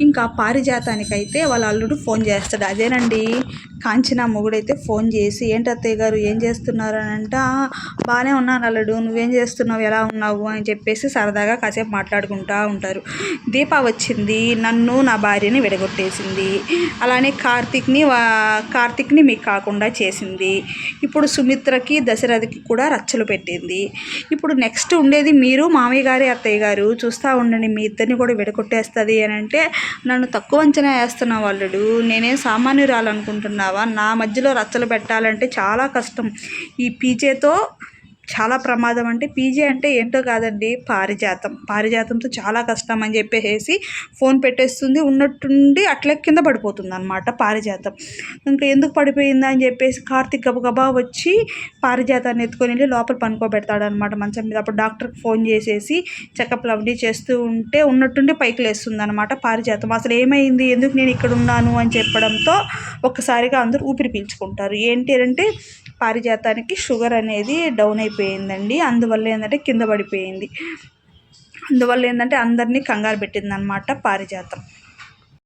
ఇంకా పారిజాతానికైతే వాళ్ళ అల్లుడు ఫోన్ చేస్తాడు. అదేనండి? కాంచిన మొగుడైతే ఫోన్ చేసి ఏంటి అత్తయ్య గారు ఏం చేస్తున్నారు అని అంట బాగానే ఉన్నాను అల్లుడు నువ్వేం చేస్తున్నావు ఎలా ఉన్నావు? అని చెప్పేసి సరదాగా కాసేపు మాట్లాడుకుంటూ ఉంటారు. దీప వచ్చింది నన్ను నా భార్యని విడగొట్టేసింది. అలానే కార్తీక్ని వా- కార్తీక్ని మీకు కాకుండా చేసింది. ఇప్పుడు సుమిత్రకి దశరథకి కూడా రచ్చలు పెట్టింది. ఇప్పుడు నెక్స్ట్ ఉండేది మీరు మామయ్య గారి అత్తయ్య గారు. చూస్తూ ఉండండి మీ ఇద్దరిని కూడా విడగొట్టేస్తుంది అని అంటే నన్ను తక్కువ అంచనా వేస్తున్నావు అల్లుడు. నేనేం సామాన్యురాలనుకుంటున్నాను అనుకుంటున్నావా నా మధ్యలో రచ్చలు పెట్టాలంటే చాలా కష్టం. ఈ పీచేతో చాలా ప్రమాదం అంటే పీజే అంటే ఏంటో కాదండి పారిజాతం. పారిజాతంతో చాలా కష్టం అని చెప్పేసి ఫోన్ పెట్టేస్తుంది ఉన్నట్టుండి అట్లే కింద పడిపోతుంది అనమాట పారిజాతం. ఇంకా ఎందుకు పడిపోయిందా అని చెప్పేసి కార్తిక్ గబగబా వచ్చి పారిజాతాన్ని ఎత్తుకొని వెళ్ళి లోపల పనుకోబెడతాడు అనమాట మంచం మీద. అప్పుడు డాక్టర్కి ఫోన్ చేసేసి చెకప్లు అవన్నీ చేస్తూ ఉంటే ఉన్నట్టుండి పైకి లేస్తుంది అనమాట పారిజాతం. అసలు ఏమైంది? ఎందుకు నేను ఇక్కడ ఉన్నాను అని చెప్పడంతో ఒక్కసారిగా అందరూ ఊపిరి పీల్చుకుంటారు. ఏంటి అంటే పారిజాతానికి షుగర్ అనేది డౌన్ అయిపోయిందండి. అందువల్ల ఏంటంటే కింద పడిపోయింది. అందువల్ల ఏంటంటే అందరినీ కంగారు పెట్టింది అనమాట పారిజాతం.